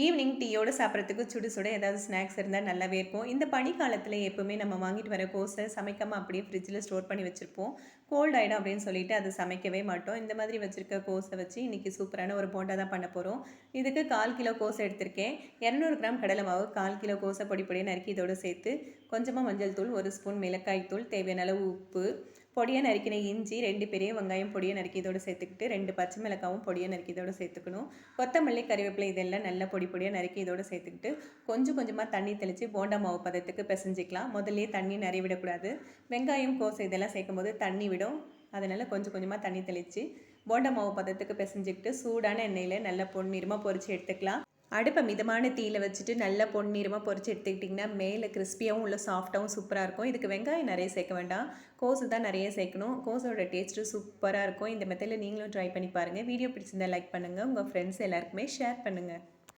Evening டீயோடு சாப்பிட்றதுக்கு சுடு சுட ஏதாவது ஸ்நாக்ஸ் இருந்தால் நல்லாவே இருக்கும். இந்த பனிக்காலத்தில் எப்போவுமே நம்ம வாங்கிட்டு வர கோஸை சமைக்காமல் அப்படியே ஃப்ரிட்ஜில் ஸ்டோர் பண்ணி வச்சுருப்போம். கோல்ட் ஆகிடும் அப்படின்னு சொல்லிட்டு அதை சமைக்கவே மாட்டோம். இந்த மாதிரி வச்சுருக்க கோஸை வச்சு இன்றைக்கி சூப்பரான ஒரு போண்டா தான் பண்ண போகிறோம் இதுக்கு கால் கிலோ கோஸை எடுத்திருக்கேன். இரநூறு கிராம் கடலை மாவு கால் கிலோ கோஸை பொடி பொடியை நறுக்கி இதோடு சேர்த்து கொஞ்சமாக மஞ்சள் தூள் ஒரு ஸ்பூன் மிளகாய் தூள் தேவையான அளவு உப்பு பொடியாக நறுக்கின இஞ்சி ரெண்டு பெரிய வெங்காயம் பொடியை நறுக்கி இதோடு சேர்த்துக்கிட்டு ரெண்டு பச்சை மிளகாவும் பொடியை நறுக்கி இதோடு சேர்த்துக்கணும். கொத்தமல்லி கறிவேப்பிலை இதெல்லாம் நல்லா பொடி பொடியாக நறுக்கி இதோடு சேர்த்துக்கிட்டு கொஞ்சம் கொஞ்சமாக தண்ணி தெளித்து போண்டா மாவு பதத்துக்கு பிசைஞ்சிக்கலாம். முதல்ல தண்ணி நிறைய விடக்கூடாது வெங்காயம் கோசை இதெல்லாம் சேர்க்கும் போது தண்ணி விடும். அதனால் கொஞ்சம் கொஞ்சமாக தண்ணி தெளித்து போண்டா மாவு பதத்துக்கு பிசைஞ்சிக்கிட்டு சூடான எண்ணெயில் நல்லா பொன்னிறமாக பொரித்து எடுத்துக்கலாம். அடுப்பை மிதமான தீயில் வச்சுட்டு நல்லா பொன்னிறமாக பொரிச்சு எடுத்துக்கிட்டிங்கன்னா மேலே கிறிஸ்பியாகவும் உள்ள சாஃப்டாகவும் சூப்பராக இருக்கும். இதுக்கு வெங்காயம் நிறைய சேர்க்க வேண்டாம். கோஸு தான் நிறைய சேர்க்கணும். கோஸோட டேஸ்ட்டு சூப்பராக இருக்கும். இந்த மெத்தடில் நீங்களும் ட்ரை பண்ணி பாருங்கள் வீடியோ பிடிச்சிருந்தா லைக் பண்ணுங்கள் உங்கள் ஃப்ரெண்ட்ஸ் எல்லாருக்குமே ஷேர் பண்ணுங்கள்